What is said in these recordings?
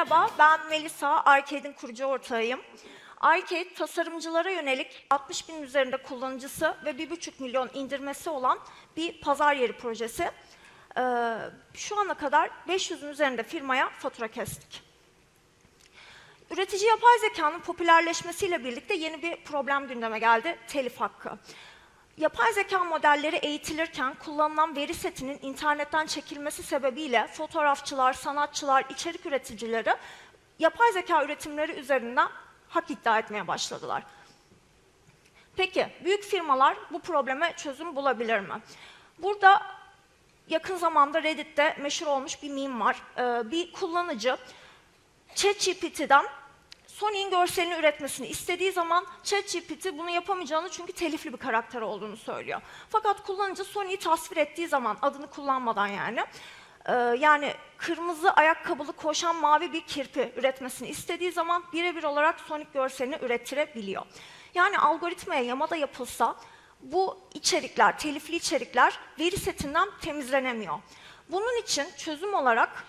Merhaba, ben Melisa, Arcade'in kurucu ortağıyım. Arcade, tasarımcılara yönelik 60 bin üzerinde kullanıcısı ve 1,5 milyon indirmesi olan bir pazar yeri projesi. Ee, şu ana kadar 500'ün üzerinde firmaya fatura kestik. Üretici yapay zekanın popülerleşmesiyle birlikte yeni bir problem gündeme geldi, telif hakkı. Yapay zeka modelleri eğitilirken kullanılan veri setinin internetten çekilmesi sebebiyle fotoğrafçılar, sanatçılar, içerik üreticileri yapay zeka üretimleri üzerinden hak iddia etmeye başladılar. Peki büyük firmalar bu probleme çözüm bulabilir mi? Burada yakın zamanda Reddit'te meşhur olmuş bir meme var. Ee, bir kullanıcı ChatGPT'den Sony'in görselini üretmesini istediği zaman ChatGPT bunu yapamayacağını çünkü telifli bir karakter olduğunu söylüyor. Fakat kullanıcı Sony'yi tasvir ettiği zaman adını kullanmadan yani e, yani kırmızı ayakkabılı koşan mavi bir kirpi üretmesini istediği zaman birebir olarak Sonic görselini ürettirebiliyor. Yani algoritmaya yamada yapılsa bu içerikler, telifli içerikler veri setinden temizlenemiyor. Bunun için çözüm olarak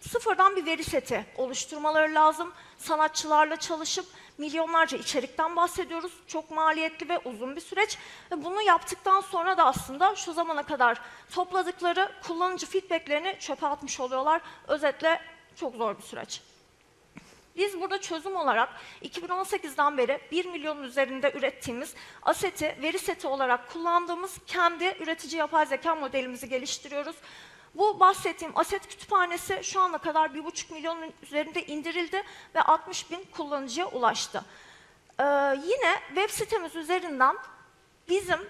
sıfırdan bir veri seti oluşturmaları lazım. Sanatçılarla çalışıp milyonlarca içerikten bahsediyoruz. Çok maliyetli ve uzun bir süreç. Ve bunu yaptıktan sonra da aslında şu zamana kadar topladıkları kullanıcı feedbacklerini çöpe atmış oluyorlar. Özetle çok zor bir süreç. Biz burada çözüm olarak 2018'den beri 1 milyonun üzerinde ürettiğimiz aseti veri seti olarak kullandığımız kendi üretici yapay zeka modelimizi geliştiriyoruz. Bu bahsettiğim aset kütüphanesi şu ana kadar 1,5 milyonun üzerinde indirildi ve 60 bin kullanıcıya ulaştı. Ee, yine web sitemiz üzerinden bizim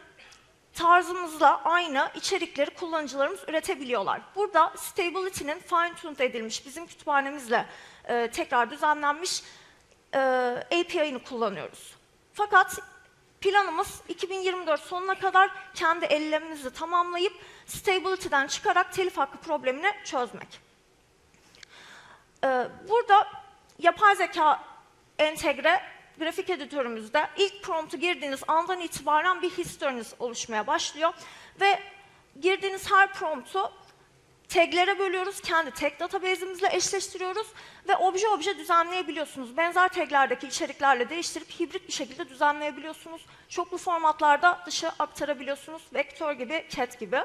tarzımızla aynı içerikleri kullanıcılarımız üretebiliyorlar. Burada Stability'nin fine-tuned edilmiş, bizim kütüphanemizle e, tekrar düzenlenmiş e, API'ını kullanıyoruz. Fakat planımız 2024 sonuna kadar kendi ellemimizi tamamlayıp Stability'den çıkarak telif hakkı problemini çözmek. Ee, burada yapay zeka entegre grafik editörümüzde ilk promptu girdiğiniz andan itibaren bir history'niz oluşmaya başlıyor ve girdiğiniz her promptu taglere bölüyoruz, kendi tag database'imizle eşleştiriyoruz ve obje obje düzenleyebiliyorsunuz. Benzer taglerdeki içeriklerle değiştirip hibrit bir şekilde düzenleyebiliyorsunuz. Çoklu formatlarda dışa aktarabiliyorsunuz, vektör gibi, cat gibi.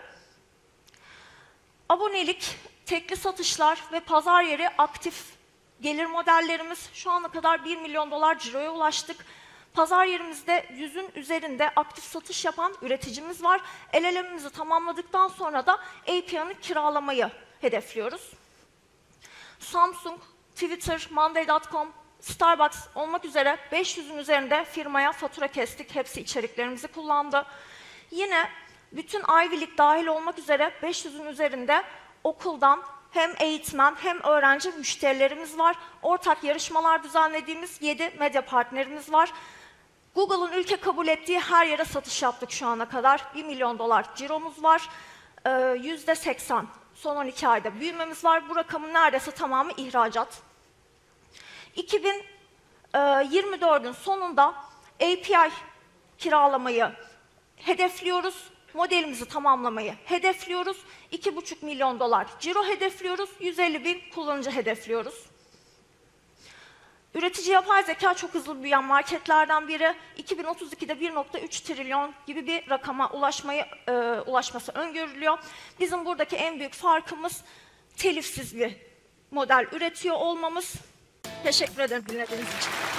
Abonelik, tekli satışlar ve pazar yeri aktif gelir modellerimiz şu ana kadar 1 milyon dolar ciroya ulaştık. Pazar yerimizde yüzün üzerinde aktif satış yapan üreticimiz var. LLM'imizi tamamladıktan sonra da API'nin kiralamayı hedefliyoruz. Samsung, Twitter, Monday.com, Starbucks olmak üzere 500'ün üzerinde firmaya fatura kestik. Hepsi içeriklerimizi kullandı. Yine bütün Ivy League dahil olmak üzere 500'ün üzerinde okuldan hem eğitmen hem öğrenci müşterilerimiz var. Ortak yarışmalar düzenlediğimiz 7 medya partnerimiz var. Google'ın ülke kabul ettiği her yere satış yaptık şu ana kadar. 1 milyon dolar ciromuz var. Ee, Yüzde 80 son 12 ayda büyümemiz var. Bu rakamın neredeyse tamamı ihracat. 2024'ün sonunda API kiralamayı hedefliyoruz. Modelimizi tamamlamayı hedefliyoruz. 2,5 milyon dolar ciro hedefliyoruz. 150 bin kullanıcı hedefliyoruz. Üretici yapay zeka çok hızlı büyüyen marketlerden biri. 2032'de 1.3 trilyon gibi bir rakama ulaşmayı e, ulaşması öngörülüyor. Bizim buradaki en büyük farkımız telifsiz bir model üretiyor olmamız. Teşekkür ederim dinlediğiniz için.